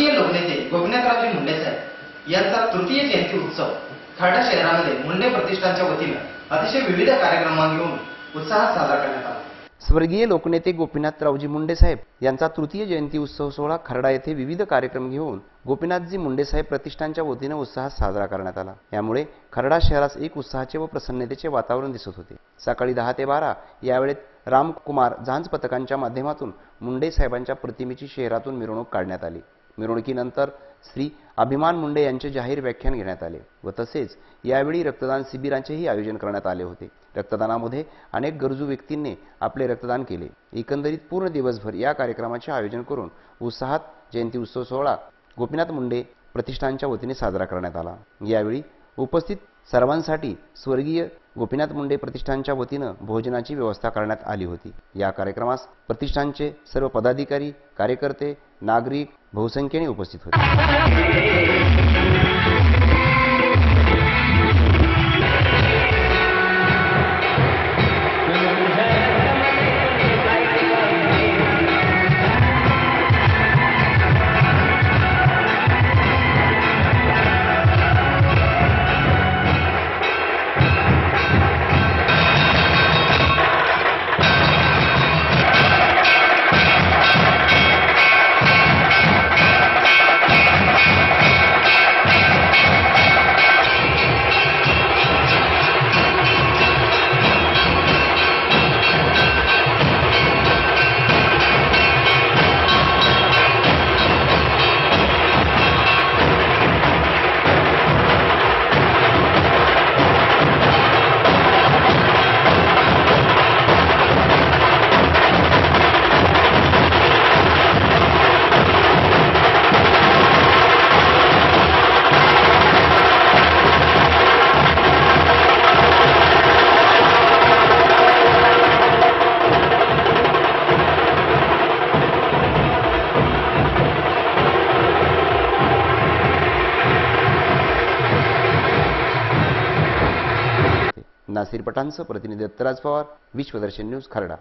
स्वर्गीय लोकनेते गोपीनाथरावजी मुंडे साहेब यांचा तृतीय जयंती उत्सव खर्डा शहरामध्ये मुंडे प्रतिष्ठानच्या वतीनं अतिशय विविध कार्यक्रमां घेऊन उत्साहात साजरा करण्यात आला. स्वर्गीय लोकनेते गोपीनाथरावजी मुंडे साहेब यांचा तृतीय जयंती उत्सव सोहळा खर्डा येथे विविध कार्यक्रम घेऊन गोपीनाथजी मुंडे साहेब प्रतिष्ठानच्या वतीनं उत्साहात साजरा करण्यात आला. यामुळे खर्डा शहरास एक उत्साहाचे व प्रसन्नतेचे वातावरण दिसत होते. सकाळी दहा ते बारा यावेळेत रामकुमार झांज पथकांच्या माध्यमातून मुंडे साहेबांच्या प्रतिमेची शहरातून मिरवणूक काढण्यात आली. मिरवणुकीनंतर श्री अभिमान मुंडे यांचे जाहीर व्याख्यान घेण्यात आले व तसेच यावेळी रक्तदान शिबिरांचेही आयोजन करण्यात आले होते. रक्तदानामध्ये अनेक गरजू व्यक्तींनी आपले रक्तदान केले. एकंदरीत पूर्ण दिवसभर या कार्यक्रमाचे आयोजन करून उत्साहात जयंती उत्सव सोहळा गोपीनाथ मुंडे प्रतिष्ठानच्या वतीने साजरा करण्यात आला. यावेळी उपस्थित सर्वांसाठी स्वर्गीय गोपीनाथ मुंडे प्रतिष्ठानच्या वतीनं भोजनाची व्यवस्था करण्यात आली होती. या कार्यक्रमास प्रतिष्ठानचे सर्व पदाधिकारी कार्यकर्ते नागरिक बहुसंख्येने उपस्थित होते नासिर पठाणसह प्रतिनिधी दत्तराज पवार विश्वदर्शन न्यूज खरडा.